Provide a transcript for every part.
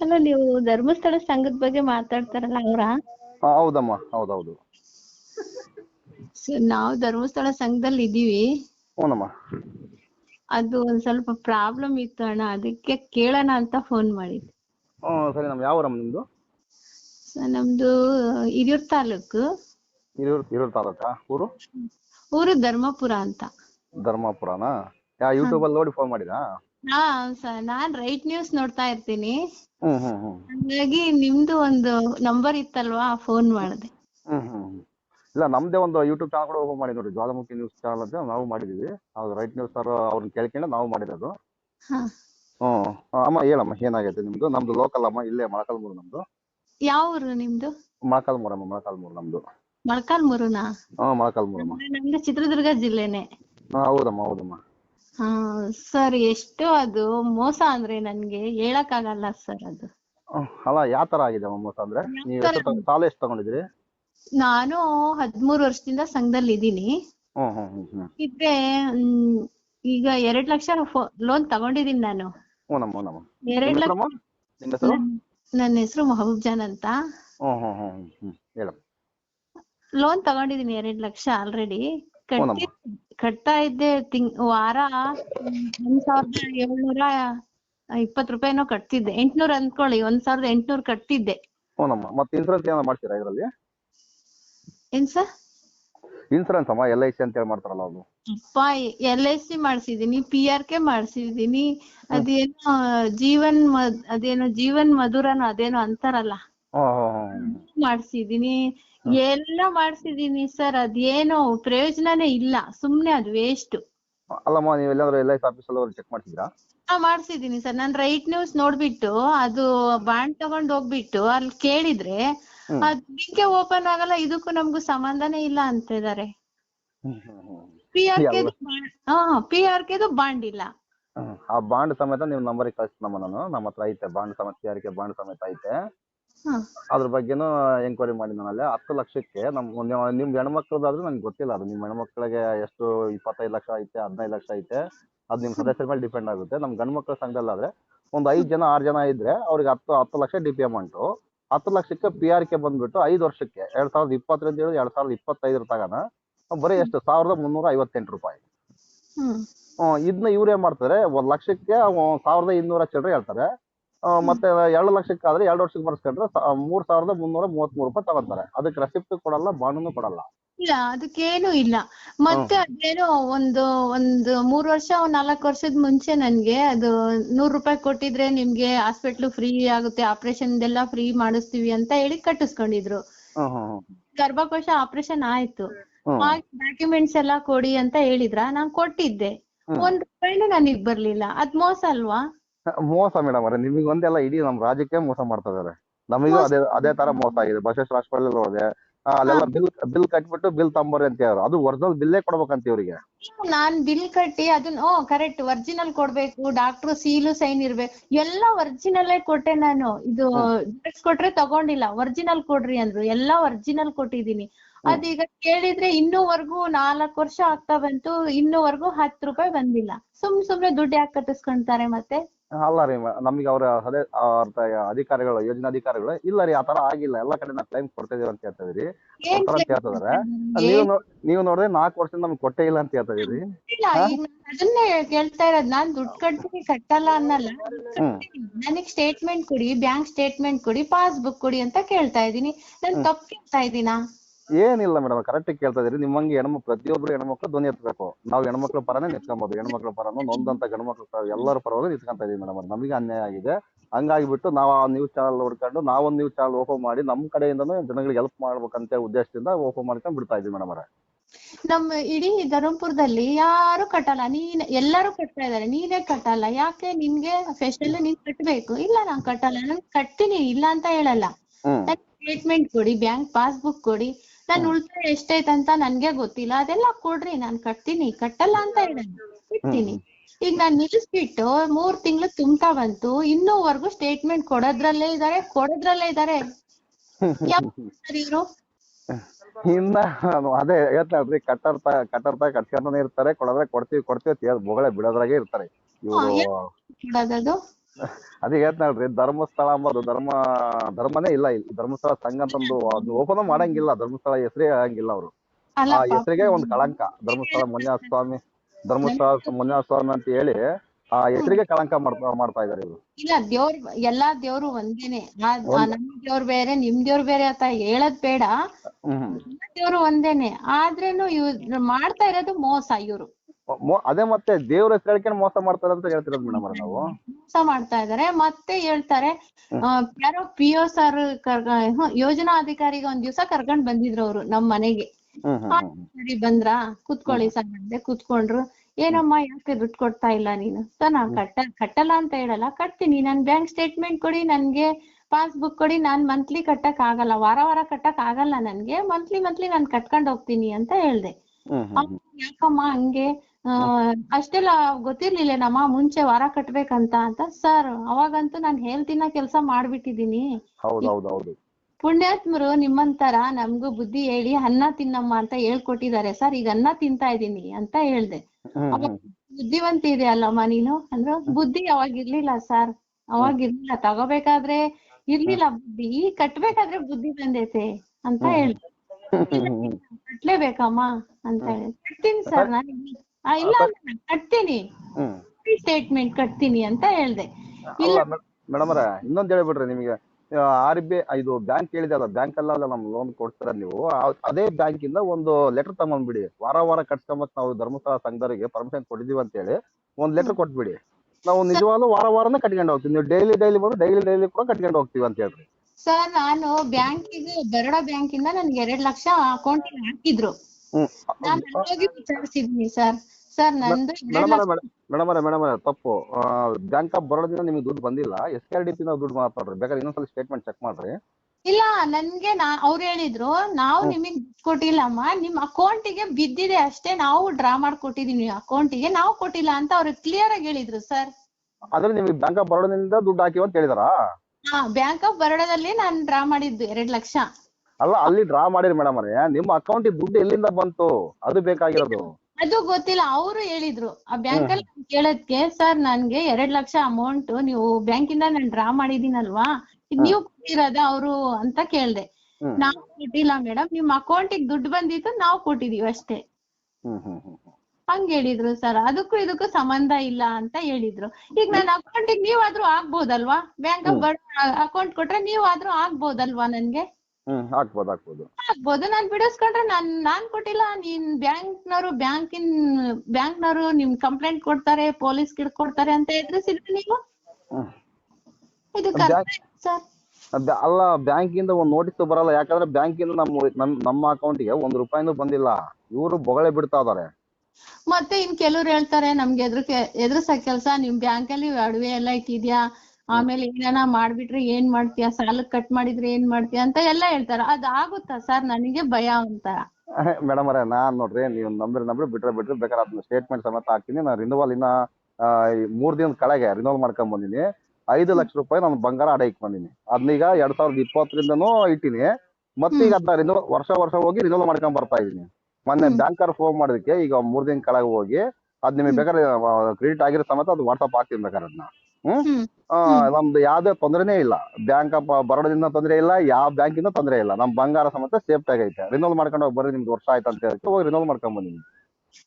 Hello ನೀವು ಧರ್ಮಸ್ಥಳ ಸಂಘದ ಬಗ್ಗೆ ಮಾತಾಡ್ತಾರಲ್ಲ ಅವ್ರ? ಹಾ ಹೌದಮ್ಮ ಹೌದೌದು. ನಾವು ಧರ್ಮಸ್ಥಳ ಸಂಘದಲ್ಲಿ ಇದೀವಿ. ಹ್ಞೂನಮ್ಮ ಅದು ಒಂದ್ ಸ್ವಲ್ಪ ಪ್ರಾಬ್ಲಮ್ ಇತ್ತು ಅಣ್ಣ ಅದಕ್ಕೆ ಕೇಳೋಣ ಅಂತ ಫೋನ್ ಮಾಡಿದ್ದೆ. ಹ್ಞೂ ಸರಿ ನಮ್ಮ ಯಾವ ಊರಮ್ಮ ನಿಮ್ಮದು ನಮ್ದು ಹಿರಿಯೂರ್ ತಾಲೂಕು. ಹಿರಿಯೂರು ಹಿರಿಯೂರು ತಾಲೂಕಾ? ಊರು? ಊರು ಧರ್ಮಪುರ ಅಂತ. ಧರ್ಮಪುರನಾ? ಯಾ ಯೂಟ್ಯೂಬಲ್ಲಿ ನೋಡಿ ಫೋನ್ ಮಾಡಿರಾ ಹಾ ಸ- ನಾನ್ ರೈಟ್ ನ್ಯೂಸ್ ನೋಡ್ತಾ ಇರ್ತೀನಿ. ಹಾಗಾಗಿ ನಿಮ್ದು ಒಂದು ನಂಬರ್ ಇತ್ತಲ್ವಾ ಫೋನ್ ಮಾಡಿದೆ. ಇಲ್ಲ ನಮ್ದೇ ಒಂದು ಯೂಟ್ಯೂಬ್ ಚಾನಲ್ ಕೂಡ ಓಪನ್ ಮಾಡಿ ನೋಡಿ ಜ್ವಾಲಾಮುಖಿ ನ್ಯೂಸ್ ಚಾನಲ್ ಅಂತ ನಾವು ಮಾಡಿದ್ದೀವಿ ಅದು ರೈಟ್ ನ್ಯೂಸ್ ಸರ್ ಅವ್ರನ್ನ ಕೇಳ್ಕೊಂಡು ನಾವು ಮಾಡಿರೋದು. ಹ್ಮ್ ಅಮ್ಮ ಹೇಳಮ್ಮ ಏನಾಗೈತೆ ನಿಮ್ದು? ನಮ್ದು ಲೋಕಲ್ ಅಮ್ಮ ಇಲ್ಲೇ ಮೊಳಕಾಲ್ಮೂರು ನಮ್ದು. ಯಾವ ಊರು ನಿಮ್ದು? ಮೊಳಕಾಲ್ಮೂರು ಅಮ್ಮ ನಮ್ದು. ಮಳಕಲ್ಮೂರುನಾ? ಮೊಳಕಾಲ್ಮೂರುನಾ ಮಳಕಲ್ಮೂರು ಮೊಳಕಾಲ್ಮೂರಮ್ಮ ನಮ್ದು ಚಿತ್ರದುರ್ಗ ಜಿಲ್ಲೆನೆ. ಹಾಂ ಹೌದಮ್ಮ ಹೌದಮ್ಮ. ಸರ್ ಎಷ್ಟು ಅದು ಮೋಸ ಅಂದ್ರೆ ನನ್ಗೆ ಹೇಳಕ್ಕಾಗಲ್ಲ ಸರ್ ಅದು. ಹ್ಮ್. ಅಲ್ಲ ಯಾವ ಥರ ಆಗಿದೆ ಮೋಸ ಅಂದ್ರೆ? ನೀವು ಎಷ್ಟು ತಗೊಂಡ್- ಸಾಲ ಎಷ್ಟು ತಗೊಂಡಿದ್ರಿ ನಾನು ಹದ್ಮೂರು ವರ್ಷದಿಂದ ಸಂಘದಲ್ಲಿ ಇದೀನಿ ಹ್ಞೂ ಹ್ಞೂ ಹ್ಞೂ ಹ್ಞೂ ಇದ್ರೆ ಹ್ಮ್, ಈಗ ಎರಡ್ ಲಕ್ಷ ಲೋನ್ ತಗೊಂಡಿದೀನಿ ನಾನು. ಹ್ಞೂನಮ್ಮ ಹ್ಞೂನಮ್ಮ ಎರಡ್ ನಿಮ್ಮ ಲಕ್ಷ ಹೆಸರಮ್ಮ ನಿಮ್ಮ ಹೆಸರು? ನನ್ನ ಹೆಸರು ಮಹಬೂಬ್ ಜಾನ್ ಅಂತ ಹ್ಞೂ ಹ್ಞೂ ಹೇಳಮ್ಮ. ಲೋನ್ ತಗೊಂಡಿದೀನಿ ಎರಡ್ ಲಕ್ಷ ಆಲ್ರೆಡಿ ಹ್ಞೂನಮ್ಮ. ಕಟ್ತಾ ಇದ್ದೆ ತಿಂಗ್ ವಾರ ಒಂದ್ ಸಾವಿರದ ಏಳ್ನೂರ ಇಪ್ಪತ್ ರೂಪಾಯಿನೋ ಕಟ್ತಿದ್ದೆ. ಎಂಟ್ನೂರ್ ಅಂದ್ಕೊಳ್ಳಿ ಒಂದ್ ಸಾವಿರದ ಎಂಟ್ನೂರ್ ಕಟ್ತಿದ್ದೆ. ಹ್ಞೂನಮ್ಮ ಮತ್ತೆ ಇನ್ಸೂರೆನ್ಸ್ ಮಾಡ್ಸಿದಿನಿ ಮಾಡ್ತೀರಾ ಇದರಲ್ಲಿ? ಏನ್ ಸರ್? ಇನ್ಸೂರೆನ್ಸ್ ಅಮ್ಮ ಎಲ್ ಐ ಸಿ ಅಂತೇಳಿ ಮಾಡ್ತಾರಲ್ಲ ಅದು ಅಪ್ಪ ಎಲ್ ಐ ಸಿ ಮಾಡ್ಸಿದೀನಿ ಪಿ ಆರ್ ಕೆ ಮಾಡ್ಸಿದೀನಿ ಅದೇನೋ ಜೀವನ್ ಮದ್ ಅದೇನೋ ಜೀವನ್ ಮಧುರನೋ ಅದೇನೋ ಅಂತಾರಲ್ಲ. ಹ್ಞೂ ಹ್ಞೂ ಹ್ಞೂ ಮಾಡ್ಸಿದೀನಿ ಎಲ್ಲ ಮಾಡ್ಸಿದೀನಿ ಸರ್ ಅದೇನೋ ಪ್ರಯೋಜನನೇ ಇಲ್ಲ ಸುಮ್ನೆ ಅದು ವೇಸ್ಟ್ ಅಲ್ಲಮ್ಮ ನೀವು ಎಲ್ಲಾದ್ರೂ ಎಲ್ ಐ ಸಿ ಆಫೀಸಲ್ಲಿ ಚೆಕ್ ಮಾಡ್ಸಿದ್ರಾ ಹಾ ಮಾಡ್ಸಿದೀನಿ ಸರ್. ನಾನ್ ರೈಟ್ ನ್ಯೂಸ್ ನೋಡ್ಬಿಟ್ಟು ಅದು ಬಾಂಡ್ ತಗೊಂಡ್ ಹೋಗ್ಬಿಟ್ಟು ಅಲ್ಲಿ ಕೇಳಿದ್ರೆ. ಅದ್ ಲಿಂಕೆ ಓಪನ್ ಆಗಲ್ಲ ಇದಕ್ಕೂ ನಮ್ಗೂ ಸಂಬಂಧನೇ ಇಲ್ಲ ಅಂತ ಇದಾರೆ. ಹ್ಞೂ ಹ್ಞೂ ಹ್ಞೂ ಪಿ ಆರ್ ಕೆ ಹಾ ಪಿ ಆರ್ ಕೆದು ಬಾಂಡ್ ಇಲ್ಲ. ಆ ಬಾಂಡ್ ಸಮೇತ ನಿಮ್ಮ ನಂಬರ್ ಕಳಿಸ್ತೀನಮ್ಮ ನಾನು. ನಮ್ಮ ಹತ್ರ ಐತೆ ಬಾಂಡ್ ಸಮೇತ ಯಾರಿಗೆ ಬಾಂಡ್ ಸಮೇತ ಐತೆ. ಅದ್ರ ಬಗ್ಗೆನೂ ಎಂಕ್ವೈರಿ ಮಾಡಿ ನಾನಲ್ಲಿ ಹತ್ತು ಲಕ್ಷಕ್ಕೆ ನಮ್ಮ ನಿಮ್ ಹೆಣ್ಮಕ್ಳದಾದ್ರೆ ನಂಗೆ ಗೊತ್ತಿಲ್ಲ ಅದು ನಿಮ್ಮ ಹೆಣ್ಮಕ್ಳಿಗೆ ಎಷ್ಟು ಇಪ್ಪತ್ತೈದು ಲಕ್ಷ ಐತೆ ಹದಿನೈದು ಲಕ್ಷ ಐತೆ ಅದು ನಿಮ್ಮ ಸದಸ್ಯರ ಮೇಲೆ ಡಿಪೆಂಡ್ ಆಗುತ್ತೆ. ನಮ್ಮ ಗಂಡು ಮಕ್ಳ ಸಂಘದಲ್ಲಾದ್ರೆ ಒಂದು ಐದು ಜನ ಆರು ಜನ ಇದ್ರೆ ಅವ್ರಿಗೆ ಹತ್ತು ಹತ್ತು ಲಕ್ಷ ಡಿ ಪಿ ಅಮೌಂಟು ಹತ್ತು ಲಕ್ಷಕ್ಕೆ ಪಿ ಆರ್ ಕೆ ಬಂದ್ಬಿಟ್ಟು ಐದು ವರ್ಷಕ್ಕೆ ಎರಡ್ ಸಾವಿರದ ಇಪ್ಪತ್ತರಿಂದ ಎರಡ್ ಸಾವಿರದ ಇಪ್ಪತ್ತೈದರ ತಗನ ಬರೀ ಎಷ್ಟು? ಸಾವಿರದ ಮುನ್ನೂರ ಐವತ್ತೆಂಟು ರೂಪಾಯಿ. ಹ್ಮ್. ಇದನ್ನ ಇವ್ರು ಏನ್ ಮಾಡ್ತಾರೆ? ಒಂದ್ ಲಕ್ಷಕ್ಕೆ ಸಾವಿರದ ಇನ್ನೂರ ಚಿಲ್ಲರೆ ಹೇಳ್ತಾರೆ. ಮತ್ತೆ ಎರಡು ಲಕ್ಷಕ್ಕಾದ್ರೆ ಎರಡು ವರ್ಷಕ್ಕೆ ಬರ್ಸ್ಕೊಂಡ್ರೆ ಮೂರ್ ಸಾವಿರದ ಮುನ್ನೂರ ಮೂವತ್ಮೂರು ರೂಪಾಯಿ ತಗೋತಾರೆ. ಅದಕ್ಕೆ ರೆಸಿಪ್ಟ್ ಕೊಡಲ್ಲ ಬಾಂಡನ್ನು ಕೊಡಲ್ಲ. ಇಲ್ಲ ಅದಕ್ಕೇನು ಇಲ್ಲ. ಮತ್ತೆ ಅದೇನೋ ಒಂದು ಒಂದು ಮೂರ್ ವರ್ಷ ಒಂದ್ ನಾಲ್ಕು ವರ್ಷದ ಮುಂಚೆ ನನ್ಗೆ ಅದು ನೂರ್ ರೂಪಾಯಿ ಕೊಟ್ಟಿದ್ರೆ ನಿಮ್ಗೆ ಹಾಸ್ಪಿಟ್ಲ್ ಫ್ರೀ ಆಗುತ್ತೆ ಆಪರೇಷನ್ ಎಲ್ಲ ಫ್ರೀ ಮಾಡಿಸ್ತೀವಿ ಅಂತ ಹೇಳಿ ಕಟ್ಟಿಸ್ಕೊಂಡಿದ್ರು. ಗರ್ಭಕೋಶ ಆಪರೇಷನ್ ಆಯ್ತು. ಡಾಕ್ಯುಮೆಂಟ್ಸ್ ಎಲ್ಲಾ ಕೊಡಿ ಅಂತ ಹೇಳಿದ್ರ ನಾನ್ ಕೊಟ್ಟಿದ್ದೆ. ಒಂದ್ ರೂಪಾಯಿನೂ ನನಗ್ ಬರ್ಲಿಲ್ಲ. ಅದ್ ಮೋಸ ಅಲ್ವಾ? ಮೋಸ ಮೇಡಮ್ ಅವ್ರೆ ನಿಮಗೆ ಒಂದೆಲ್ಲ ಇಡೀ ನಮ್ಮ ರಾಜ್ಯಕ್ಕೆ ಮೋಸ ಮಾಡ್ತಾ ಇದಾರೆ. ನಮಗೂ ಅದೇ ಅದೇ ತರ ಮೋಸ ಆಗಿದೆ. ಬಸವೇಶ್ವರ ಹಾಸ್ಪಿಟಲ್ ಹೋದೆ. ಅಲ್ಲೆಲ್ಲ ಬಿಲ್ ಬಿಲ್ ಕಟ್ಬಿಟ್ಟು ಬಿಲ್ ತಂಬರ್ ಅಂತ ಹೇಳೋರು ಅದು ಒರಿಜಿನಲ್ ಬಿಲ್ಲೇ ಕೊಡ್ಬೇಕಂತ ಇವ್ರಿಗೆ. ನಾನ್ ಬಿಲ್ ಕಟ್ಟಿ ಅದನ್ನ ಓ ಕರೆಕ್ಟ್ ಒರಿಜಿನಲ್ ಕೊಡ್ಬೇಕು ಡಾಕ್ಟರ್ ಸೀಲು ಸೈನ್ ಇರ್ಬೇಕು ಎಲ್ಲ ಒರಿಜಿನಲ್ ಕೊಟ್ಟೆ ನಾನು. ಇದು ಡ್ರೆಸ್ ಕೊಟ್ರೆ ತಗೊಂಡಿಲ್ಲ. ಒರಿಜಿನಲ್ ಕೊಡ್ರಿ ಅಂದ್ರು. ಎಲ್ಲ ಒರಿಜಿನಲ್ ಕೊಟ್ಟಿದೀನಿ ಅದೀಗ ಕೇಳಿದ್ರೆ ಇನ್ನೂವರೆಗೂ ನಾಲ್ಕು ವರ್ಷ ಆಗ್ತಾ ಬಂತು. ಇನ್ನೂವರೆಗೂ ಹತ್ತು ರೂಪಾಯಿ ಬಂದಿಲ್ಲ. ಸುಮ್ ಸುಮ್ನೆ ದುಡ್ಡು ಯಾಕೆ ಕಟ್ಟಿಸ್ಕೊಂತಾರೆ ಮತ್ತೆ? ಅಲ್ಲ ರೀ ನಮಗೆ ಅವ್ರ ಅದೇ ಅವ್ರ ಅಧಿಕಾರಿಗಳು ಯೋಜನಾಧಿಕಾರಿಗಳು ಇಲ್ಲ ರೀ ಆತರ ಆಗಿಲ್ಲ ಎಲ್ಲಾ ಕಡೆ ನಾವು ಟೈಮ್ ಕೊಡ್ತಿದೀವಿ ಅಂತ ಹೇಳ್ತಾ ಇದೀರಿ. ಅಂತ ಹೇಳ್ತಿದಾರೆ. ನೀವು ನೀವು ನೋಡಿದ್ರೆ ನಾಲ್ಕು ವರ್ಷದಿಂದ ನಮ್ಗೆ ಕೊಟ್ಟೇ ಇಲ್ಲ ಅಂತ ಹೇಳ್ತಾ ಇದೀರಿ. ಇಲ್ಲ ಅದನ್ನೇ ಕೇಳ್ತಾ ಇರೋದ್ ನಾನ್ ದುಡ್ಡು ಕಟ್ತೀನಿ ಕಟ್ಟಲ್ಲ ಅನ್ನಲ್ಲ. ನನಗೆ ನನಗ್ ಸ್ಟೇಟ್ಮೆಂಟ್ ಕೊಡಿ ಬ್ಯಾಂಕ್ ಸ್ಟೇಟ್ಮೆಂಟ್ ಕೊಡಿ ಪಾಸ್ಬುಕ್ ಕೊಡಿ ಅಂತ ಕೇಳ್ತಾ ಇದೀನಿ. ನಾನು ತಪ್ಪು ಕೇಳ್ತಾ ಇದೀನಾ? ಏನಿಲ್ಲ ಮೇಡಮ್ ಕರೆಕ್ಟ್ ಕೇಳ್ತಾ ಇದ್ರಿ ನಿಮ್ಮಂಗೆ ಹೆಣ್ಮಕ್ಳು ಪ್ರತಿಯೊಬ್ರು ಹೆಣ್ಮಕ್ಳು ಧ್ವನಿ ಎತ್ತಬೇಕು ನಾವು ಹೆಣ್ಮಕ್ಳ ಪರನೇ ನಿಂತ್ಕೊಬೋದು. ಹೆಣ್ಮಕ್ಳ ಪರನು ನೊಂದಂತ ಗಂಡ್ಮಕ್ಳ ಎಲ್ಲರ ಪರವಾಗಿ ನಿಂತ್ಕೊಂತ ಇದೀವಿ ಮೇಡಮ್ ನಮಗೆ ಅನ್ಯಾಯ ಆಗಿದೆ. ಹಂಗಾಗಿಬಿಟ್ಟು ನಾವು ಆ ನ್ಯೂಸ್ ಚಾನಲ್ ಹುಡ್ಕೊಂಡು ನಾವೊಂದು ನ್ಯೂಸ್ ಚಾನಲ್ ಓಪನ್ ಮಾಡಿ ನಮ್ಮ ಕಡೆಯಿಂದನೂ ಜನಗಳಿಗೆ ಹೆಲ್ಪ್ ಮಾಡ್ಬೇಕಂತ ಉದ್ದೇಶದಿಂದ ಓಪನ್ ಮಾಡ್ಕೊಂಡು ಬಿಡ್ತಾ ಇದೀವಿ ಮೇಡಮ್ ಅವರೇ. ನಮ್ಮ ಇಡೀ ಧರ್ಮಪುರದಲ್ಲಿ ಯಾರು ಕಟ್ಟಲ್ಲ. ನೀನ್ ಎಲ್ಲರೂ ಕಟ್ತಾ ಇದಾರೆ ನೀನೇ ಕಟ್ಟಲ್ಲ. ಯಾಕೆ ನಿನ್ಗೆ ಫೆಸ್ಟಲ್ ನೀನ್ ಕಟ್ಟಬೇಕು ಇಲ್ಲ ನಾನ್ ಕಟ್ಟಲ್ಲ. ನಾನ್ ಕಟ್ತೀನಿ ಇಲ್ಲ ಅಂತ ಹೇಳಲ್ಲ. ಸ್ಟೇಟ್ಮೆಂಟ್ ಕೊಡಿ ಬ್ಯಾಂಕ್ ಪಾಸ್ಬುಕ್ ಕೊಡಿ. ನನ್ ಉಳಿತಾಯ ಅಂತ ನನ್ಗೆ ಗೊತ್ತಿಲ್ಲ. ಅದೆಲ್ಲ ಕೊಡ್ರಿ ನಾನ್ ಕಟ್ತೀನಿ. ಕಟ್ಟಲ್ಲ ಅಂತ ಹೇಳಲ್ಲ ಇಡ್ತೀನಿ. ಈಗ ನಾನ್ ನಿಲ್ಲಿಸ್ಬಿಟ್ಟು ಮೂರ್ ತಿಂಗಳು ತುಂಬ್ತಾ ಬಂತು. ಇನ್ನೂವರೆಗೂ ಸ್ಟೇಟ್ಮೆಂಟ್ ಕೊಡೋದ್ರಲ್ಲೇ ಇದಾರೆ ಕೊಡೋದ್ರಲ್ಲೇ ಇದಾರೆ. ಇವ್ರು? ಇನ್ನ ನಾನು ಅದೇ ಹೇಳ್ತಾಳ್ರಿ ಕಟ್ಟರ್ತಾ ಕಟ್ಟರ್ತಾ ಕಟ್ಕೊಂಡೇ ಇರ್ತಾರೆ. ಕೊಡದ್ರೆ ಕೊಡ್ತೀವಿ ಕೊಡ್ತೀವಿ ಅಂತ ಹೇಳಿ ಬೊಗಳೆ ಬಿಡೋದ್ರಾಗೆ ಇರ್ತಾರೆ ಇವರು. ಕೊಡೋದದು ಅದೇ ಹೇಳ್ತಾಳ್ರಿ ಧರ್ಮಸ್ಥಳ ಅಂಬೋದು ಧರ್ಮ ಧರ್ಮನೇ ಇಲ್ಲ ಇಲ್ಲಿ. ಧರ್ಮಸ್ಥಳ ಸಂಘ ಅಂತಂದು ಅದು ಓಪನ್ ಮಾಡಂಗಿಲ್ಲ ಧರ್ಮಸ್ಥಳ ಹೆಸರೇ ಆಗಂಗಿಲ್ಲ ಅವರು. ಆ ಹೆಸರಿಗೆ ಒಂದು ಕಳಂಕ ಧರ್ಮಸ್ಥಳ ಮಂಜುನಾಥ ಸ್ವಾಮಿ ಧರ್ಮಸ್ಥಳ ಮಂಜುನಾಥ ಸ್ವಾಮಿ ಅಂತ ಹೇಳಿ ಆ ಹೆಸರಿಗೆ ಕಳಂಕ ಮಾಡ್ತಾ ಮಾಡ್ತಾ ಇದಾರೆ ಇವರು. ಇಲ್ಲ ದೇವ್ರ ಎಲ್ಲಾ ದೇವ್ರು ಒಂದೇನೆ. ಆ ಆ ನಮ್ ದೇವ್ರು ಬೇರೆ ನಿಮ್ ದೇವ್ರ ಬೇರೆ ಅಂತ ಹೇಳದ್ ಬೇಡ. ಹ್ಮ್ ದೇವ್ರು ಒಂದೇನೆ. ಆದ್ರೇನು ಇವ್ರು ಮಾಡ್ತಾ ಇರೋದು ಮೋಸ ಇವ್ರು. ಅದೇ ಮತ್ತೆ ದೇವ್ರ ಹೆಸರು ಹೇಳ್ಕೊಂಡು ಮೋಸ ಮಾಡ್ತಾರೆ ಅಂತ ಹೇಳ್ತಿರೋದು ಮೇಡಮ್ ನಾವು. ಮೋಸ ಮಾಡ್ತಾ ಇದಾರೆ. ಮತ್ತೆ ಹೇಳ್ತಾರೆ ಯಾರೋ ಪಿ ಒ ಸರ್ ಯೋಜನಾ ಅಧಿಕಾರಿಗೆ ಒಂದ್ ದಿವ್ಸ ಕರ್ಕೊಂಡ್ ಬಂದಿದ್ರು ಅವ್ರು ನಮ್ ಮನೆಗೆ. ಸರಿ ಬಂದ್ರಾ? ಕುತ್ಕೊಳ್ಳಿ ಸರ್ ಅಂದೆ ಕುತ್ಕೊಂಡ್ರು. ಏನಮ್ಮ ಯಾಕೆ ದುಡ್ಡು ಕೊಡ್ತಾ ಇಲ್ಲ ನೀನು? ಸರ್ ನಾನ್ ಕಟ್ಟ ಕಟ್ಟಲ್ಲ ಅಂತ ಹೇಳಲ್ಲ ಕಟ್ತೀನಿ. ನನ್ ಬ್ಯಾಂಕ್ ಸ್ಟೇಟ್ಮೆಂಟ್ ಕೊಡಿ ನನ್ಗೆ ಪಾಸ್ಬುಕ್ ಕೊಡಿ ನಾನ್ ಮಂತ್ಲಿ ಕಟ್ಟಕ್ ಆಗಲ್ಲ. ವಾರ ವಾರ ಕಟ್ಟಕ್ ಆಗಲ್ಲ ನನ್ಗೆ. ಮಂತ್ಲಿ ಮಂತ್ಲಿ ನಾನ್ ಕಟ್ಕೊಂಡ್ ಹೋಗ್ತೀನಿ ಅಂತ ಹೇಳ್ದೆ. ಯಾಕಮ್ಮ ಹಂಗೆ? ಅಷ್ಟೆಲ್ಲ ಗೊತ್ತಿರ್ಲಿಲ್ಲೇನಮ್ಮ ಮುಂಚೆ ವಾರ ಕಟ್ಬೇಕಂತ ಅಂತ. ಸರ್ ಅವಾಗಂತೂ ನಾನ್ ಹೇಳ್ತಿನ ಕೆಲ್ಸ ಮಾಡ್ಬಿಟ್ಟಿದೀನಿ ಪುಣ್ಯಾತ್ಮರು ನಿಮ್ಮಂತರ ನಮ್ಗೂ ಬುದ್ಧಿ ಹೇಳಿ ಅನ್ನ ತಿನ್ನಮ್ಮ ಅಂತ ಹೇಳ್ಕೊಟ್ಟಿದ್ದಾರೆ. ಸರ್ ಈಗ ಅನ್ನ ತಿಂತಾ ಇದೀನಿ ಅಂತ ಹೇಳ್ದೆ. ಬುದ್ಧಿವಂತ ಇದೆ ಅಲ್ಲಮ್ಮ ನೀನು? ಅಂದ್ರೆ ಬುದ್ಧಿ ಅವಾಗ ಇರ್ಲಿಲ್ಲ ಸರ್ ಅವಾಗ ಇರ್ಲಿಲ್ಲ ತಗೋಬೇಕಾದ್ರೆ ಇರ್ಲಿಲ್ಲ ಬುದ್ಧಿ. ಈಗ ಕಟ್ಬೇಕಾದ್ರೆ ಬುದ್ಧಿ ಬಂದೈತೆ ಅಂತ ಹೇಳ್ದೆ. ಕಟ್ಲೇಬೇಕಮ್ಮ ಅಂತ ಹೇಳಿ ಕಟ್ತೀನಿ ಸರ್ ನಾನು ಇಲ್ಲ ಕಟ್ತೀನಿ. ಸ್ಟೇಟ್ಮೆಂಟ್ ಕಟ್ತೀನಿ ಅಂತ ಹೇಳ್ದೆ. ಇಲ್ಲ. ಮೇಡಮ್ ಅವರೇ ಇನ್ನೊಂದ್ ಹೇಳ್ಬಿಡ್ರಿ ನಿಮಗೆ. ಆರ್ ಬಿ ಇದು ಬ್ಯಾಂಕ್ ಹೇಳಿದೆ ಅಲ್ಲ ಬ್ಯಾಂಕ್ ಅಲ್ಲ ನಮ್ ಲೋನ್ ಕೊಡ್ತೀರ ನೀವು. ಅದೇ ಬ್ಯಾಂಕ್ ಇಂದ ಒಂದು ಲೆಟರ್ ತಗೊಂಡ್ಬಿಡಿ. ವಾರ ವಾರ ಕಟ್ಕೊಂಬತ್ ನಾವು ಧರ್ಮಸ್ಥಳ ಸಂಘದವರಿಗೆ ಪರ್ಮಿಷನ್ ಕೊಟ್ಟಿದೀವಿ ಅಂತ ಹೇಳಿ ಒಂದ್ ಲೆಟರ್ ಕೊಟ್ಬಿಡಿ. ನಾವು ನಿಜವಾಗ್ಲೂ ವಾರ ವಾರನ ಕಟ್ಕೊಂಡು ಹೋಗ್ತೀವಿ. ನೀವು ಡೈಲಿ ಡೈಲಿ ಬಂದು ಡೈಲಿ ಡೈಲಿ ಕೂಡ ಕಟ್ಕೊಂಡು ಹೋಗ್ತೀವಿ ಅಂತ ಹೇಳ್ರಿ. ಸರ್ ನಾನು ಬ್ಯಾಂಕಿಗೆ ಬರೋಡಾ ಬ್ಯಾಂಕಿಂದ ನನ್ಗೆ ಎರಡ್ ಲಕ್ಷ ಅಕೌಂಟಿಗೆ ಹಾಕಿದ್ರು. ಹ್ಮ್. ನಾನು ಹೋಗಿ ವಿಚಾರಿಸಿದೀನಿ ಸರ್ ಸರ್ ನಂದು ಮೇಡಮ್ ಮೇಡಮ್ ಮೇಡಮ್ ತಪ್ಪು. ಬ್ಯಾಂಕ್ ಆಫ್ ಬರೋಡದಿಂದ ನಿಮಗೆ ದುಡ್ಡು ಬಂದಿಲ್ಲ. ಎಸ್ ಆರ್ ಡಿ ಪಿ ದುಡ್ಡು ಮಾತಾಡ್ರಿ ಬೇಕಾದ್ರೆ ಇನ್ನೊಂದ್ಸಲ ಸ್ಟೇಟ್ಮೆಂಟ್ ಚೆಕ್ ಮಾಡ್ರಿ. ಇಲ್ಲ ನನ್ಗೆ ನಾ ಅವ್ರು ಹೇಳಿದ್ರು ನಾವು ನಿಮಗ್ ಕೊಟ್ಟಿಲ್ಲಮ್ಮ ನಿಮ್ ಅಕೌಂಟಿಗೆ ಬಿದ್ದಿದೆ ಅಷ್ಟೇ ನಾವು ಡ್ರಾ ಮಾಡ್ಕೊಟ್ಟಿದೀನಿ ಅಕೌಂಟಿಗೆ ನಾವು ಕೊಟ್ಟಿಲ್ಲ ಅಂತ ಅವ್ರು ಕ್ಲಿಯರ್ ಆಗಿ ಹೇಳಿದ್ರು ಸರ್. ಆದ್ರೆ ನಿಮಗೆ ಬ್ಯಾಂಕ್ ಆಫ್ ಬರೋಡದಿಂದ ದುಡ್ಡು ಹಾಕಿವ ಅಂತ ಹೇಳಿದಾರಾ? ಹಾ ಬ್ಯಾಂಕ್ ಆಫ್ ಬರೋಡಾದಲ್ಲಿ ನಾನ್ ಡ್ರಾ ಮಾಡಿದ್ದು ಎರಡ್ ಲಕ್ಷ. ಅಲ್ಲ ಅಲ್ಲಿ ಡ್ರಾ ಮಾಡಿರಿ ಮೇಡಮ್ ಅವರೇ. ನಿಮ್ಮ ಅಕೌಂಟಿಗೆ ದುಡ್ಡು ಎಲ್ಲಿಂದ ಬಂತು? ಅದು ಬೇಕಾಗಿರೋದು. ಅದು ಗೊತ್ತಿಲ್ಲ ಅವರು ಹೇಳಿದ್ರು. ಆ ಬ್ಯಾಂಕ್ ಅಲ್ಲಿ ಕೇಳೋದ್ಕೆ ಸರ್ ನನ್ಗೆ ಎರಡ್ ಲಕ್ಷ ಅಮೌಂಟ್ ನೀವು ಬ್ಯಾಂಕಿಂದ ನಾನು ಡ್ರಾ ಮಾಡಿದೀನಲ್ವಾ ಇದ್ ನೀವು ಕೊಟ್ಟಿರೋದ ಅವರು ಅಂತ ಕೇಳ್ದೆ. ನಾವ್ ಕೊಟ್ಟಿಲ್ಲ ಮೇಡಮ್ ನಿಮ್ ಅಕೌಂಟಿಗೆ ದುಡ್ಡು ಬಂದಿತ್ತು ನಾವು ಕೊಟ್ಟಿದೀವಿ ಅಷ್ಟೇ. ಹಂಗ್ ಹೇಳಿದ್ರು ಸರ್. ಅದಕ್ಕೂ ಇದಕ್ಕೂ ಸಂಬಂಧ ಇಲ್ಲ ಅಂತ ಹೇಳಿದ್ರು. ಈಗ ನನ್ನ ಅಕೌಂಟಿಗೆ ನೀವಾದ್ರೂ ಆಗ್ಬೋದಲ್ವಾ? ಬ್ಯಾಂಕ್ ಆಫ್ ಬರೋಡ ಅಕೌಂಟ್ ಕೊಟ್ರೆ ನೀವಾದ್ರೂ ಆಗ್ಬೋದಲ್ವಾ ನನ್ಗೆ? ಹ್ಮ್ ಹಾಕ್ಬೋದು ಹಾಕ್ಬೋದು. ಆಗ್ಬೋದು ನಾನ್ ಬಿಡಿಸ್ಕೊಂಡ್ರೆ ನಾನ್ ನಾನ್ ಕೊಟ್ಟಿಲ್ಲ. ನೀನ್ ಬ್ಯಾಂಕ್ನವರು ಬ್ಯಾಂಕಿನ್ ಬ್ಯಾಂಕ್ನವರು ನಿಮ್ ಕಂಪ್ಲೇಂಟ್ ಕೊಡ್ತಾರೆ ಪೊಲೀಸ್ ಕೊಡ್ತಾರೆ ಅಂತ ಎದುರಿಸಿದ್ರೆ ನೀವು. ಹ್ಮ್. ಇದು ಬ್ಯಾಂಕ್- ಸರ್. ಅದ್- ಅಲ್ಲ ಬ್ಯಾಂಕಿಂದ ಒಂದು ನೋಟಿಸ್ ಬರಲ್ಲ. ಯಾಕಂದ್ರೆ ಬ್ಯಾಂಕಿಂದ ನಮ್ಮ ನಮ್ ನಮ್ಮ ಅಕೌಂಟಿಗೆ ಒಂದ್ ರೂಪಾಯಿನೂ ಬಂದಿಲ್ಲ. ಇವರು ಬೊಗಳೆ ಬಿಡ್ತಾ ಇದಾರೆ. ಮತ್ತೆ ಇನ್ ಕೆಲವ್ರು ಹೇಳ್ತಾರೆ ನಮ್ಗೆ ಎದುರು ಎದುರಿಸ ಕೆಲ್ಸ ನಿಮ್ ಬ್ಯಾಂಕ್ ಅಲ್ಲಿ ಅಡವೆ ಎಲ್ಲ ಇಟ್ಟಿದ್ಯಾ? ಆಮೇಲೆ ಏನಾನ ಮಾಡ್ಬಿಟ್ರೆ ಏನ್ ಮಾಡ್ತೀಯಾ? ಸಾಲಕ್ ಕಟ್ ಮಾಡಿದ್ರೆ ಏನ್ ಮಾಡ್ತೀಯಾ ಅಂತ ಎಲ್ಲ ಹೇಳ್ತಾರ. ಅದ್ ಆಗುತ್ತಾ ಸರ್? ನನಗೆ ಭಯ ಒಂಥರ ಮೇಡಮ್ ಅವರೇ ನಾನ್ ನೋಡ್ರಿ ನೀವು ನಂಬ್ರಿ ನಂಬ್ರಿ ಬಿಟ್ರೆ ಬಿಟ್ರೆ ಬೇಕಾದ್ರೆ ಅದನ್ನ ಸ್ಟೇಟ್ಮೆಂಟ್ ಸಮೇತ ಹಾಕ್ತೀನಿ. ನಾನು ರಿನಿವಲ್ ಇನ್ನ ಆ, ಈ ಮೂರ್ ದಿನದ ಕೆಳಗೆ ರಿನೋವಲ್ ಮಾಡ್ಕೊಂಡ್ ಬಂದಿನಿ. ಐದು ಲಕ್ಷ ರೂಪಾಯಿ ನಾನು ಬಂಗಾರ ಅಡ ಇಕ್ ಬಂದಿನಿ ಅದನ್ನೀಗ ಎರಡ್ ಸಾವಿರದ ಇಪ್ಪತ್ತರಿಂದನೂ ಇಟ್ಟಿನಿ. ಮತ್ತೆ ಈಗ ಅದನ್ನ ರಿನ್ಯೂವಲ್ ವರ್ಷ ವರ್ಷ ಹೋಗಿ ರಿನೋವಲ್ ಮಾಡ್ಕೊಂಡ್ ಬರ್ತಾ ಇದೀನಿ. ಮೊನ್ನೆ ಬ್ಯಾಂಕರ್ ಫೋನ್ ಮಾಡೋದಕ್ಕೆ ಈಗ ಮೂರ್ ದಿನ ಕೆಳಗೆ ಹೋಗಿ ಅದ್ ನಿಮಗೆ ಬೇಕಾದ್ರೆ ಕ್ರೆಡಿಟ್ ಆಗಿರೋ ಸಮೇತ ಅದು ವಾಟ್ಸ್ಆಪ್ ಹಾಕ್ತೀನಿ ಬೇಕಾದ್ರೆ ಅದನ್ನ ಹ್ಮ್? ನಮ್ದು ಯಾವ್ದೇ ತೊಂದರೆನೇ ಇಲ್ಲ. ಬ್ಯಾಂಕ್ ಆಫ್ ಬರೋಡದಿಂದ ತೊಂದರೆ ಇಲ್ಲ ಯಾವ ಬ್ಯಾಂಕಿಂದ ತೊಂದರೆ ಇಲ್ಲ. ನಮ್ ಬಂಗಾರ ಸಮೇತ ಸೇಫ್ಟಿ ಆಗೈತೆ. ರಿನೋಲ್ ಮಾಡ್ಕೊಂಡು ಹೋಗಿ ಬರ್ರಿ ನಿಮ್ದು ವರ್ಷ ಆಯ್ತು ಅಂತ ಹೇಳಿ. ಹೋಗಿ ರಿನೋಲ್ ಮಾಡ್ಕೊಂಡ್ ಬಂದಿನಿ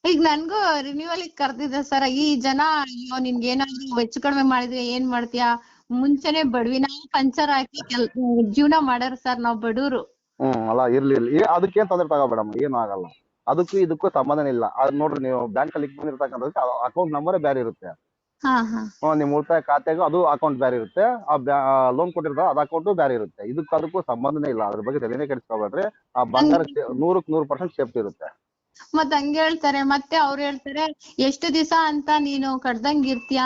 ಈಗ ನನ್ಗೂ ರಿನ್ಯೂವಲ್ ಕರ್ದಿದೆ ಸರ್ ಈ ಜನ ಅಯ್ಯೋ ನಿನ್ಗೆ ಏನಾದ್ರು ಹೆಚ್ಚು ಕಡಿಮೆ ಮಾಡಿದ್ರೆ ಏನ್ ಮಾಡ್ತೀಯಾ? ಮುಂಚೆನೆ ಬಡವಿ ನಾವು ಪಂಚರ್ ಹಾಕಿ ಕೆಲ್ ಜೀವನ ಮಾಡ್ಯಾರ ಸರ್ ನಾವ್ ಬಡವ್ರು. ಹ್ಮ್ ಅಲ್ಲ ಇರ್ಲಿ ಇರ್ಲಿ. ಏ- ಅದಕ್ಕೇನ್ ತೊಂದರೆ ತಗೋಬೇಡಮ್ಮ ಏನು ಆಗಲ್ಲ. ಅದಕ್ಕೂ ಇದಕ್ಕೂ ಸಂಬಂಧನೇ ಇಲ್ಲ. ಅದ್ ನೋಡ್ರಿ ನೀವು ಬ್ಯಾಂಕ್ ಅಲ್ಲಿ ಇಟ್ಕೊಂಡಿರ್ತಕ್ಕಂಥದ್ದು ಅಕೌಂಟ್ ನಂಬರ್ ಬೇರೆ ಇರುತ್ತೆ. ನಿಮ್ ಉಳಿತಾಯ ಖಾತೆಗೂ ಅದು ಅಕೌಂಟ್ ಬೇರೆ ಇರುತ್ತೆ. ಆ ಲೋನ್ ಕೊಟ್ಟಿರ್ತಾರ ಅದ ಅಕೌಂಟ್ ಬೇರೆ ಇರುತ್ತೆ. ಇದಕ್ಕೆ ಅದಕ್ಕೂ ಸಂಬಂಧನೇ ಇಲ್ಲ. ಅದ್ರ ಬಗ್ಗೆ ತಲೆನೇ ಕೆಡಿಸ್ಕೊಬೇಡ್ರಿ ಆ ಬಂಗಾರ ನೂರಕ್ ನೂರು ಪರ್ಸೆಂಟ್ ಸೇಫ್ಟಿ ಇರುತ್ತೆ. ಮತ್ತೆ ಹಂಗ ಹೇಳ್ತಾರೆ. ಮತ್ತೆ ಅವ್ರು ಹೇಳ್ತಾರೆ ಎಷ್ಟು ದಿವಸ ಅಂತ ನೀನು ಕಡ್ದಂಗ್ ಇರ್ತೀಯ?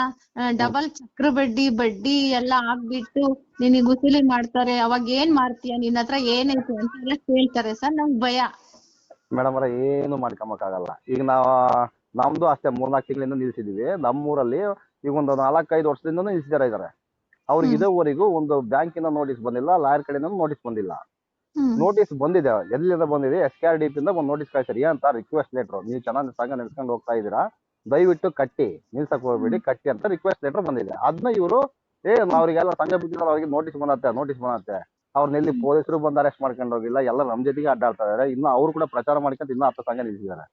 ಡಬಲ್ ಚಕ್ರ ಬಡ್ಡಿ ಬಡ್ಡಿ ಎಲ್ಲ ಹಾಕ್ಬಿಟ್ಟು ನಿನಗ್ ಉಸುಲಿ ಮಾಡ್ತಾರೆ. ಅವಾಗ ಏನ್ ಮಾಡ್ತೀಯ? ನಿನ್ ಹತ್ರ ಏನೈತೆ? ಅಂತ ಎಲ್ಲ ಕೇಳ್ತಾರೆ ಸರ್. ನಂಗ್ ಭಯ. ಮೇಡಮ್ ಏನು ಮಾಡ್ಕೊಂಬಕ್ಕಾಗಲ್ಲ ಈಗ ನಾವ್ ನಮ್ದು ಅಷ್ಟೇ ಮೂರ್ನಾಲ್ಕು ತಿಂಗಳಿಂದ ನಿಲ್ಸಿದೀವಿ. ನಮ್ಮೂರಲ್ಲಿ ಈಗ ಒಂದು ನಾಲ್ಕೈದು ವರ್ಷದಿಂದ ನಿಲ್ಸಿದಾರ ಇದಾರೆ. ಅವ್ರಿಗೆ. ಇದುವರೆಗೂ ಒಂದು ಬ್ಯಾಂಕಿನ ನೋಟಿಸ್ ಬಂದಿಲ್ಲ ಲಾಯರ್ ಕಡೆಯಿಂದ ನೋಟಿಸ್ ಬಂದಿಲ್ಲ. ನೋಟಿಸ್ ಬಂದಿದೆ ಎಲ್ಲಿಂದ ಬಂದಿದೆ ಎಸ್ ಕೆ ಆರ್ ಡಿ ಇಂದ ಒಂದು ನೋಟಿಸ್ ಕಳ್ಸಿರಿ ಅಂತ ರಿಕ್ವೆಸ್ಟ್ ಲೆಟರ್ ನೀವು ಚೆನ್ನಾಗಿ ಸಂಘ ನಡೆಸ್ಕೊಂಡು ಹೋಗ್ತಾ ಇದ್ದೀರಾ ದಯವಿಟ್ಟು ಕಟ್ಟಿ ನಿಲ್ಸಕ್ ಹೋಗ್ಬೇಡಿ ಕಟ್ಟಿ ಅಂತ ರಿಕ್ವೆಸ್ಟ್ ಲೆಟರ್ ಬಂದಿದೆ. ಅದನ್ನ ಇವರು ಏ ಅವ್ರಿಗೆಲ್ಲ ಸಂಘ ಬಿದ್ದ ಅವ್ರಿಗೆ ನೋಟಿಸ್ ಬಂದತ್ತೆ ನೋಟಿಸ್ ಬಂದತ್ತೆ. ಅವ್ರನ್ನೆಲ್ಲಿ ಪೊಲೀಸರು ಬಂದು ಅರೆಸ್ಟ್ ಮಾಡ್ಕೊಂಡು ಹೋಗಿಲ್ಲ ಎಲ್ಲ ನಮ್ ಜೊತೆಗೆ ಅಡ್ಡಾಡ್ತಾ ಇದಾರೆ ಇನ್ನು ಅವ್ರು ಕೂಡ ಪ್ರಚಾರ ಮಾಡ್ಕೊಂಡ್ ಇನ್ನೂ ಹತ್ತು ಸಂಘ ನಿಲ್ಸಿದ್ದಾರೆ.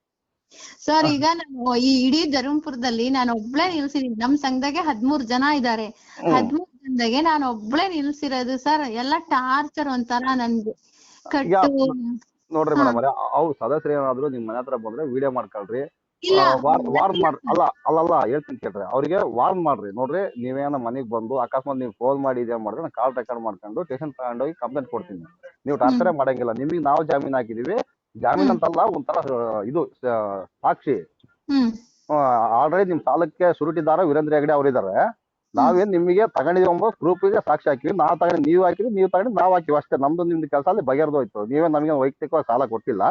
ಸರ್ ಈಗ ನಾನು ಈ ಇಡೀ ಧರ್ಮಪುರದಲ್ಲಿ ನಾನು ಒಬ್ಳೆ ನಿಲ್ಸಿದೀನಿ. ನಮ್ ಸಂಘದಾಗೆ ಹದ್ಮೂರ್ ಜನ ಇದಾರೆ. ಹದ್ಮೂರ್ ಜನದಾಗೆ ನಾನು ಒಬ್ಳೆ ನಿಲ್ಸಿರೋದು ಸರ್ ಎಲ್ಲ ಟಾರ್ಚರ್ ಒಂಥರ ನನ್ಗೆ ಕಟ್ಟು ನೋಡ್ರಿ ಮೇಡಮ್ ಅವ್ರೆ ಅವ್ರು ಸದಸ್ಯರು ಏನಾದ್ರು ನಿಮ್ ಮನೆ ಹತ್ರ ಬಂದ್ರೆ ವಿಡಿಯೋ ಮಾಡ್ಕೊಳ್ರಿ. ವಾರ್ನ್ ಮಾಡ್ ಅಲ್ಲ ಅಲ್ಲಲ್ಲ ಹೇಳ್ತೀನಿ ಕೇಳ್ರಿ. ಅವ್ರಿಗೆ ವಾರ್ನ್ ಮಾಡ್ರಿ. ನೋಡ್ರಿ ನೀವೇನ ಮನೆಗ್ ಬಂದು ಅಕಸ್ಮಾತ್ ನೀವು ಫೋನ್ ಮಾಡಿ ಇದೇ ಮಾಡಿದ್ರೆ ನಾನು ಕಾಲ್ ರೆಕಾರ್ಡ್ ಮಾಡ್ಕೊಂಡು ಸ್ಟೇಷನ್ ತಗೊಂಡೋಗಿ ಕಂಪ್ಲೇಂಟ್ ಕೊಡ್ತೀನಿ. ನೀವು ಟಾರ್ಚರೇ ಮಾಡಂಗಿಲ್ಲ. ನಿಮಗೆ ನಾವು ಜಾಮೀನ್ ಹಾಕಿದೀವಿ. ಜಾಮೀನ್ ಅಂತಲ್ಲ ಒಂಥರ ಇದು ಸಾಕ್ಷಿ. ಆಲ್ರೆಡಿ ನಿಮ್ ಸಾಲಕ್ಕೆ ಸುರುಟಿದಾರ ವೀರೇಂದ್ರ ಹೆಗಡೆ ಅವರಿದ್ದಾರೆ. ನಾವೇನ್ ನಿಮಗೆ ತಗೊಂಡಿದೀವಿ ಎಂಬ ಪ್ರೂಫಿಗೆ ಸಾಕ್ಷಿ ಹಾಕಿವಿ ನಾ ತಗೊಂಡು ನೀವು ಹಾಕಿದ್ರಿ ನೀವು ತಗೊಂಡು ನಾವ್ ಹಾಕಿವಿ. ಅಷ್ಟೇ ನಮ್ದು ನಿಮ್ದು ಕೆಲಸ ಅಲ್ಲಿ ಬಗೆಹರಿದೋಯ್ತು ನೀವೇ ನಮಗೆ ವೈಯಕ್ತಿಕವಾಗಿ ಸಾಲ ಕೊಟ್ಟಿಲ್ಲ.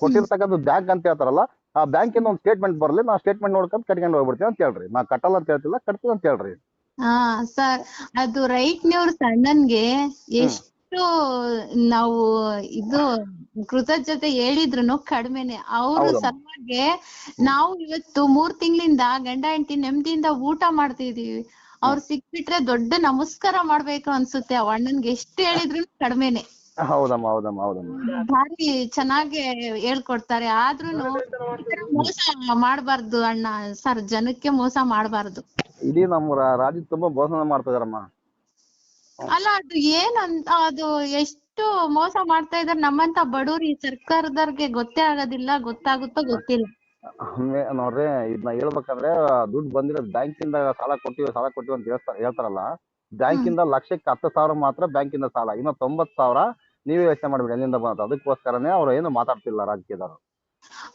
ಕೊಟ್ಟಿರ್ತಕ್ಕಂಥ ಬ್ಯಾಂಕ್ ಅಂತ ಹೇಳ್ತಾರಲ್ಲ ಆ ಬ್ಯಾಂಕಿನ ಒಂದು ಸ್ಟೇಟ್ಮೆಂಟ್ ಬರಲಿ ನಾ ಸ್ಟೇಟ್ಮೆಂಟ್ ನೋಡ್ಕೊಂಡು ಕಟ್ಕೊಂಡು ಹೋಗ್ಬಿಡ್ತೀವಿ ಅಂತ ಹೇಳ್ರಿ. ನಾ ಕಟ್ಟಲ್ಲ ಅಂತ ಹೇಳ್ತಿಲ್ಲ ಕಟ್ತೀನಿ ಅಂತ ಹೇಳ್ರಿ. ಹಾ ಸರ್. ಅದು ರೈಟ್ ನೀವ್ರ ಸಣ್ಣನ್ಗೆ ಎಷ್ಟು ನಾವು ಇದು ಕೃತಜ್ಞತೆ ಹೇಳಿದ್ರು ಕಡಿಮೆನೆ. ಅವ್ರ ಸಲುವಾಗೆ ನಾವು ಇವತ್ತು ಮೂರ್ ತಿಂಗಳಿಂದ ಗಂಡ ಹೆಂಡತಿ ನೆಮ್ಮದಿಯಿಂದ ಊಟ ಮಾಡ್ತಿದೀವಿ. ಅವ್ರು ಸಿಕ್ಬಿಟ್ರೆ ದೊಡ್ಡ ನಮಸ್ಕಾರ ಮಾಡ್ಬೇಕು ಅನ್ಸುತ್ತೆ. ಅವ್ ಅಣ್ಣನ್ಗೆ ಎಷ್ಟು ಹೇಳಿದ್ರು ಕಡಿಮೆನೆ. ಹೌದಮ್ಮ ಹೌದಮ್ಮ ಹೌದಮ್ಮ. ಭಾರಿ ಚೆನ್ನಾಗಿ ಹೇಳ್ಕೊಡ್ತಾರೆ. ಆದ್ರೂನು ಮೋಸ ಮಾಡ್ಬಾರ್ದು ಅಣ್ಣ. ಸರ್ ಜನಕ್ಕೆ ಮೋಸ ಮಾಡ್ಬಾರ್ದು. ಇಡೀ ನಮ್ಮ ರಾಜ್ಯ ತುಂಬಾ ಮೋಸ ಮಾಡ್ತಾ ಇದಾರಮ್ಮ ಅಲ್ಲ ಅದು ಏನಂತ ಅದು ಎಷ್ಟು ಮೋಸ ಮಾಡ್ತಾ ಇದಾರೆ ನಮ್ಮಂತ ಬಡವ್ರಿ ಈ ಸರ್ಕಾರದವ್ರಿಗೆ ಗೊತ್ತೇ ಆಗೋದಿಲ್ಲ ಗೊತ್ತಾಗುತ್ತೋ ಗೊತ್ತಿಲ್ಲ. ನೋಡ್ರಿ ಇದನ್ನ ಹೇಳ್ಬೇಕಂದ್ರೆ ದುಡ್ಡು ಬಂದಿರೋದು ಬ್ಯಾಂಕಿಂದ ಸಾಲ ಕೊಟ್ಟಿವಿ ಸಾಲ ಕೊಟ್ಟಿವಿ ಅಂತ ಹೇಳ್ತಾ ಹೇಳ್ತಾರಲ್ಲ ಬ್ಯಾಂಕಿಂದ ಲಕ್ಷಕ್ಕೆ ಹತ್ತು ಸಾವಿರ ಮಾತ್ರ ಬ್ಯಾಂಕಿಂದ ಸಾಲ ಇನ್ನು ತೊಂಬತ್ತು ಸಾವಿರ ನೀವೇ ಯೋಚನೆ ಮಾಡ್ಬೇಡಿ ಎಲ್ಲಿಂದ ಬಂತ ಅದಕ್ಕೋಸ್ಕರನೇ ಅವ್ರು ಏನು ಮಾತಾಡ್ತಿಲ್ಲ ರಾಜಕೀಯದವರು.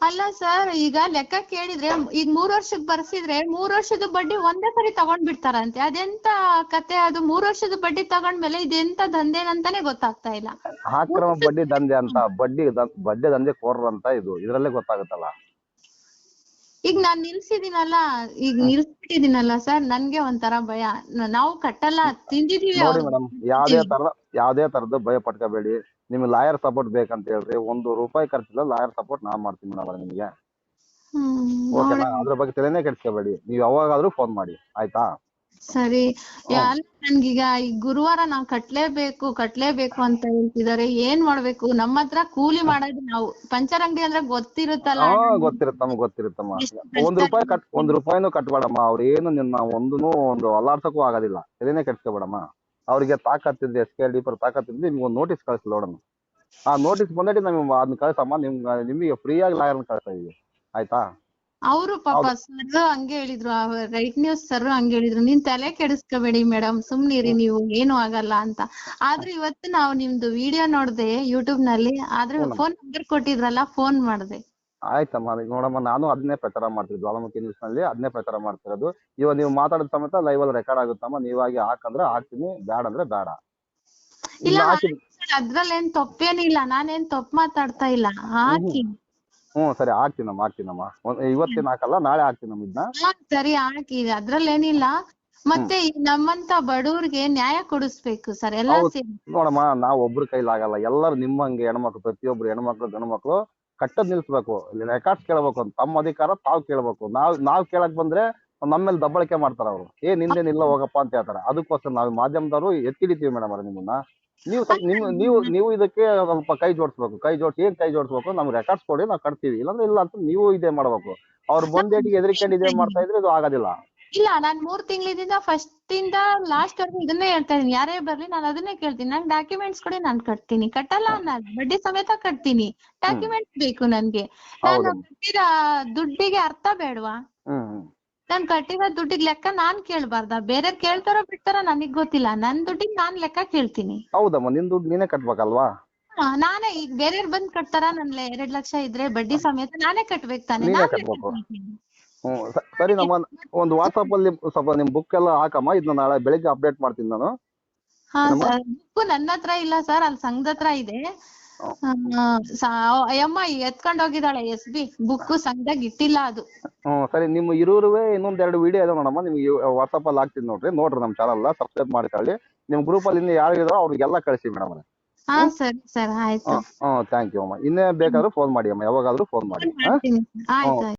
ಅಲ್ಲ ಸರ್ ಈಗ ಲೆಕ್ಕ ಕೇಳಿದ್ರೆ ಈಗ ಮೂರ್ ವರ್ಷಕ್ ಬರ್ಸಿದ್ರೆ ಮೂರ್ ವರ್ಷದ ಬಡ್ಡಿ ಒಂದೇ ಸರಿ ತಗೊಂಡ್ ಬಿಡ್ತಾರಂತೆ ಅದೆಂತ ಕತೆ ಅದು? ಮೂರ್ ವರ್ಷದ ಬಡ್ಡಿ ತಗೊಂಡ್ಮೇಲೆ ಇದೆಂತ ದಂಧೆನಂತಾನೆ ಗೊತ್ತಾಗ್ತಾ ಇಲ್ಲ. ಆಕ್ರಮ ಬಡ್ಡಿ ದಂಧೆ ಅಂತ ಬಡ್ಡಿ ದ- ಬಡ್ಡಿ ದಂಧೆ ಕೋರ್ರ ಅಂತ ಇದು. ಇದ್ರಲ್ಲೇ ಗೊತ್ತಾಗುತ್ತಲ್ಲ. ಈಗ ನಾನ್ ನಿಲ್ಸಿದೀನಲ್ಲ ಈಗ ನಿಲ್ಸ್ಬಿಟ್ಟಿದೀನಲ್ಲ ಸರ್ ನನ್ಗೆ ಒಂಥರ ಭಯ. ನ- ನಾವು ಕಟ್ಟಲ್ಲ ತಿಂದಿದೀವಿ ನೋಡಿ ಅವ್ರು. ಮೇಡಮ್ ಯಾವ್ದೇ ತರ ಯಾವ್ದೇ ತರದ ಭಯ ಪಟ್ಕೋಬೇಡಿ ನಿಮ್ಗೆ ಲಾಯರ್ ಸಪೋರ್ಟ್ ಬೇಕಂತ ಹೇಳ್ರಿ ಒಂದು ರೂಪಾಯಿ ಖರ್ಚಿಲ್ಲ ಲಾಯರ್ ಸಪೋರ್ಟ್ ನಾನ್ ಮಾಡ್ತೀನಿ ಮೇಡಮ್ ನಿಮಗೆ. ಓಕೆನಾ ಅದ್ರ ಬಗ್ಗೆ ತಲೆನೇ ಕೆಡಿಸ್ಕೋಬೇಡಿ. ನೀವು ಯಾವಾಗಾದ್ರೂ ಫೋನ್ ಮಾಡಿ ಆಯ್ತಾ? ಸರಿ. ನನ್ಗೀಗ ಈ ಗುರುವಾರ ನಾವ್ ಕಟ್ಲೇಬೇಕು ಕಟ್ಲೇಬೇಕು ಅಂತ ಹೇಳ್ತಿದಾರೆ ಏನ್ ಮಾಡ್ಬೇಕು? ನಮ್ಮ ಹತ್ರ ಕೂಲಿ ಮಾಡೋದು ನಾವು. ಪಂಚರ್ ಅಂಗಡಿ ಅಂದ್ರೆ ಗೊತ್ತಿರುತ್ತಲ್ಲ? ಹಾ ಗೊತ್ತಿರುತ್ತಮ್ಮ ಗೊತ್ತಿರುತ್ತಮ್ಮ. ಒಂದ್ ರೂಪಾಯಿ ಕಟ್ ಒಂದ್ ರೂಪಾಯಿನೂ ಕಟ್ಬೇಡಮ್ಮ. ಅವ್ರೇನು ಏನು ನಿನ್ನ ಒಂದು ಅಲ್ಲಾಡ್ಸಕ್ಕೂ ಆಗೋದಿಲ್ಲ. ತಲೆನೇ ಕೆಡ್ಸ್ಕೋಬೇಡಮ್ಮ. ಅವ್ರಿಗೆ ತಾಕತ್ತಿದ್ರೆ ಎಸ್ ಕೆ ಡಿ ಪರ್ ತಾಕತ್ತಿದ್ರೆ ನಿಮ್ಗೆ ಒಂದು ನೋಟಿಸ್ ಕಳಿಸಿ ನೋಡೋಣ ಆ ನೋಟಿಸ್ ಬಂದಡಿ ನಮ್ಗೆ ಅದನ್ನ ಕಳಿಸಮ್ಮ ನಿಮ್ಗೆ ನಿಮಗೆ ಫ್ರೀಯಾಗಿ ಲಾಯರ್ನ ಕಳಿಸ್ತಾ ಇದೀವಿ. ಆಯ್ತಾ? ಅವರು ಪಾಪ ಸರ್ ಹಂಗೆ ಹೇಳಿದ್ರು ರೈಟ್ ನ್ಯೂಸ್ ಸರ್ ಹಂಗೆ ಹೇಳಿದ್ರು ನೀನ್ ತಲೆ ಕೆಡಿಸ್ಕೋಬೇಡಿ ಮೇಡಮ್ ಸುಮ್ನಿರಿ ನೀವು ಏನು ಆಗಲ್ಲ ಅಂತ. ಆದ್ರೆ ಇವತ್ತು ನಾವು ನಿಮ್ದು ವಿಡಿಯೋ ನೋಡ್ದೆ ಯೂಟ್ಯೂಬ್ನಲ್ಲಿ ಆದ್ರೆ ಫೋನ್ ನಂಬರ್ ಕೊಟ್ಟಿದ್ರಲ್ಲ ಫೋನ್ ಮಾಡ್ದೆ. ಆಯ್ತಮ್ಮ ನೋಡಮ್ಮ ನಾನು ಅದನ್ನೇ ಪ್ರಚಾರ ಮಾಡ್ತೀನಿ ಜ್ವಾಲಾಮುಖಿ ನ್ಯೂಸ್ನಲ್ಲಿ ಅದನ್ನೇ ಪ್ರಚಾರ ಮಾಡ್ತಿರೋದು. ಇವಾಗ ನೀವು ಮಾತಾಡೋದ್ ಸಮೇತ ಲೈವ್ ಅಲ್ಲಿ ರೆಕಾರ್ಡ್ ಆಗುತ್ತಮ್ಮ ನೀವಾಗಿ ಹಾಕಂದ್ರೆ ಹಾಕ್ತೀನಿ ಬ್ಯಾಡ ಅಂದ್ರೆ ಬೇಡ ಇಲ್ಲ ಅದ್ರಲ್ಲೇನ್ ತಪ್ಪೇನಿಲ್ಲ ನಾನೇನ್ ತಪ್ಪು ಮಾತಾಡ್ತಾ ಇಲ್ಲ. ಹಾಕಿ. ಹ್ಞೂ ಸರಿ ಹಾಕ್ತೀನಮ್ಮ ಹಾಕ್ತೀನಮ್ಮ ಇವತ್ತಿನ ಹಾಕಲ್ಲ ನಾಳೆ ಹಾಕ್ತೀನಮ್ಮ ಇದನ್ನ. ಸರಿ ಹಾಕಿ ಅದ್ರಲ್ಲೇನಿಲ್ಲ. ಮತ್ತೆ ನಮ್ಮಂತ ಬಡವ್ರಿಗೆ ನ್ಯಾಯ ಕೊಡಿಸ್ಬೇಕು ಸರ್. ಎಲ್ಲ ನೋಡಮ್ಮ ನಾವ್ ಒಬ್ರ ಕೈಲಾಗಲ್ಲ. ಎಲ್ಲರೂ ನಿಮ್ಮಂಗೆ ಹೆಣ್ಮಕ್ಳು ಪ್ರತಿಯೊಬ್ರು ಹೆಣ್ಮಕ್ಳು ಗಂಡ್ಮಕ್ಳು ಕಟ್ಟದ್ ನಿಲ್ಸ್ಬೇಕು. ರೆಕಾರ್ಡ್ಸ್ ಕೇಳ್ಬೇಕು ಅಂತ. ತಮ್ಮ ಅಧಿಕಾರ ತಾವು ಕೇಳ್ಬೇಕು. ನಾವ್ ನಾವ್ ಕೇಳಕ್ ಬಂದ್ರೆ ನಮ್ಮ ಮೇಲೆ ದಬ್ಬಳಿಕೆ ಮಾಡ್ತಾರ ಅವ್ರು. ಏ, ನಿಂದೇನಿಲ್ಲ ಹೋಗಪ್ಪ ಅಂತ ಹೇಳ್ತಾರೆ. ಅದಕ್ಕೋಸ್ಕರ ನಾವು ಮಾಧ್ಯಮದವರು ಎತ್ತಿಡಿತೀವಿ ಮೇಡಮ್ ಅವ್ರ ನಿಮ್ಮನ್ನ. ನೀವು ನೀವು ನೀವು ಇದಕ್ಕೆ ಸ್ವಲ್ಪ ಕೈ ಜೋಡಿಸ್ಬೇಕು. ಕೈ ಜೋಡಿಸಿ, ಏನ್ ಕೈ ಜೋಡಿಸ್ಬೇಕು? ನಮ್ಗೆ ರೆಕಾರ್ಡ್ಸ್ ಕೊಡಿ, ನಾವು ಕಟ್ತೀವಿ. ಇಲ್ಲಾಂದ್ರೆ ಇಲ್ಲ ಅಂತ ನೀವು ಇದೇ ಮಾಡ್ಬೇಕು. ಅವ್ರು ಬಂದೇಟಿಗೆ ಎದ್ರಿಕೊಂಡು ಇದೇ ಮಾಡ್ತಾ ಇದ್ರೆ ಇದು ಆಗೋದಿಲ್ಲ. ಇಲ್ಲ ನಾನ್ ಮೂರ್ ತಿಂಗಳಿಂದ ಫಸ್ಟ್ ಇಂದ ಲಾಸ್ಟ್ ವರ್ಗು ಇದನ್ನೇ ಹೇಳ್ತಾ ಇದೀನಿ ಯಾರೇ ಬರ್ಲಿ ನಾನು ಅದನ್ನೇ ಕೇಳ್ತೀನಿ. ನಂಗೆ ಡಾಕ್ಯುಮೆಂಟ್ಸ್ ಕೊಡಿ ನಾನ್ ಕಟ್ತೀನಿ. ಕಟ್ಟಲ್ಲ ನಾನು ಬಡ್ಡಿ ಸಮೇತ ಕಟ್ತೀನಿ. ಡಾಕ್ಯುಮೆಂಟ್ಸ್ ಬೇಕು ನನ್ಗೆ. ನಾನು ಕಟ್ಟಿದ ದುಡ್ಡಿಗೆ ಅರ್ಥ ಬೇಡವಾ? ನಾನ್ ಕಟ್ಟಿರೋ ದುಡ್ಡಿಗೆ ಲೆಕ್ಕ ನಾನ್ ಕೇಳ್ಬಾರ್ದ? ಬೇರೆ ಕೇಳ್ತಾರೋ ಬಿಡ್ತಾರೋ ನನಗ್ ಗೊತ್ತಿಲ್ಲ. ನನ್ ದುಡ್ಡಿಗೆ ನಾನ್ ಲೆಕ್ಕ ಕೇಳ್ತೀನಿ. ಹೌದಮ್ಮ ನಿನ್ ದುಡ್ಡು ನೀನೇ ಕಟ್ಬೇಕಲ್ವಾ? ಹಾ, ನಾನೇ ಈಗ ಬೇರೆಯವ್ರು ಬಂದ್ ಕಟ್ತಾರ? ನನ್ ಎರಡ್ ಲಕ್ಷ ಇದ್ರೆ ಬಡ್ಡಿ ಸಮೇತ ನಾನೇ ಕಟ್ಬೇಕು ತಾನೆ. ನೀನೇ ನಾನ್ ಲೆಕ್ಕ ಕಟ್ಬೇಕು. ಕೇಳ್ತೀನಿ. ಹ್ಮ್ ಸರಿ ನಮ್ಮ ಒಂದು ವಾಟ್ಸಪ್ಪಲ್ಲಿ ಸ್ವಲ್ಪ ನಿಮ್ ಬುಕ್ ಎಲ್ಲ ಹಾಕಮ್ಮ. ಇದನ್ನ ನಾಳೆ ಬೆಳಿಗ್ಗೆ ಅಪ್ಡೇಟ್ ಮಾಡ್ತೀನಿ ನಾನು. ಹಾ ಸರ್ ಬುಕ್ ನನ್ನ ಹತ್ರ ಇಲ್ಲ ಸರ್ ಅಲ್ಲಿ ಸಂಘದ ಹತ್ರ ಇದೆ. ಅಯ್ಯಮ್ಮ ಎತ್ಕೊಂಡ್ ಹೋಗಿದ್ದಾಳೆ ಎಸ್ ಬಿ. ಬುಕ್ ಸಂಘದಾಗ ಇಟ್ಟಿಲ್ಲ ಅದು. ಹ್ಮ್ ಸರಿ. ನಿಮ್ಮ ಇನ್ನೊಂದ್ ಎರಡು ವಿಡಿಯೋ ಇದೆ ನೋಡಮ್ಮ. ನಿಮ್ಗೆ ವಾಟ್ಸಪ್ಪಲ್ಲಿ ಹಾಕ್ತೀನಿ ನೋಡ್ರಿ. ನೋಡ್ರಿ ನಮ್ ಚಾನಲ್ ಸಬ್ಸ್ಕ್ರೈಬ್ ಮಾಡ್ಕೊಳ್ಳಿ ನಿಮ್ ಗ್ರೂಪ್ ಅಲ್ಲಿ ಇನ್ನು ಯಾರು ಇದಾರೋ ಅವ್ರಿಗೆಲ್ಲ ಕಳಿಸಿ ಮೇಡಮ್. ಹಾ ಸರಿ ಸರ್. ಆಯ್ತು. ಹ್ಞೂ ಥ್ಯಾಂಕ್ ಯು ಅಮ್ಮ. ಇನ್ನೇ ಬೇಕಾದ್ರೂ ಫೋನ್ ಮಾಡಿ ಅಮ್ಮ. ಯಾವಾಗಾದ್ರೂ ಫೋನ್ ಮಾಡಿ. ಹಾಂ